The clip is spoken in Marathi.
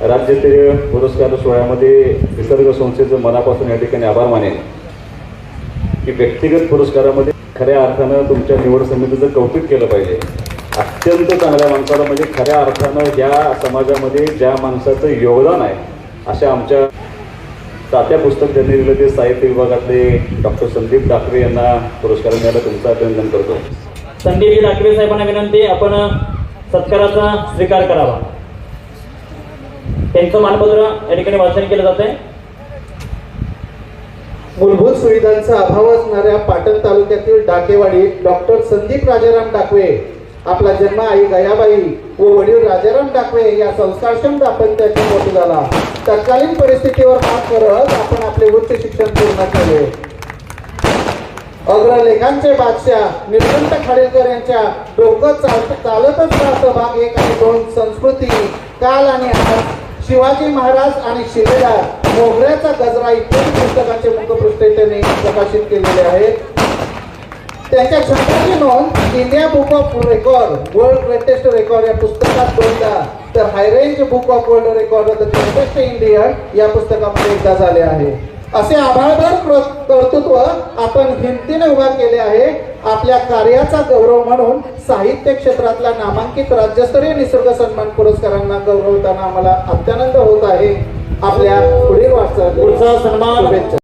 राज्यस्तरीय पुरस्कार सोहळ्यामध्ये निसर्ग संस्थेचं मनापासून या ठिकाणी आभार मानेन की व्यक्तिगत पुरस्कारामध्ये खऱ्या अर्थानं तुमच्या निवड समितीचं कौतुक केलं पाहिजे. अत्यंत चांगल्या माणसाला म्हणजे खऱ्या अर्थानं या समाजामध्ये ज्या माणसाचं योगदान आहे अशा आमच्या तात्या पुस्तक त्यांनी दिलं ते साहित्य विभागातले डॉक्टर संदीप डाकरे यांना पुरस्कार मिळाला तुमचं अभिनंदन करतो. संदीपजी डाकरे साहेबांना विनंती आपण सत्काराचा स्वीकार करावा. त्यांचं मानपत्र या ठिकाणी वाचन केलं जात आहे मूलभूत सुविधांचा अभाव असणाऱ्या पाटण तालुक्यातील डाकेवाडी डॉक्टर संदीप राजाराम डाकवे आपला जन्म आई गयाबाई व वडील राजाराम डाकवे या संस्कारक्षम दाम्पत्याची मोठी झाला. तत्कालीन परिस्थितीवर मात करत आपण आपले उच्च शिक्षण पूर्ण केले. अग्रलेखांचे बादशाह निर्गंट खाडीलकर यांच्या डोकं चालत चालतच राहतं भाग एक आणि दोन संस्कृती काल आणि आज शिवाजी महाराज आणि शिलेदार मोगऱ्याचा गजरा इत्यादी पुस्तकाचे मुखपृष्ठ त्यांनी प्रकाशित केलेले आहेत. त्यांच्या छंदाची नोंद India book of record world greatest record या पुस्तकात दोनदा तर high range book of world record the greatest Indian या पुस्तकामध्ये एकदा झाले आहे. असे आभाळभर कर्तृत्व आपण हिमतीने उभा केले आहे. आपल्या कार्याचा गौरव म्हणून साहित्य क्षेत्रातल्या नामांकित राज्यस्तरीय निसर्ग सन्मान पुरस्कारांना गौरवताना आम्हाला अत्यानंद होत आहे. आपल्या पुढील वाटचाल पुढचा सन्मान. शुभेच्छा.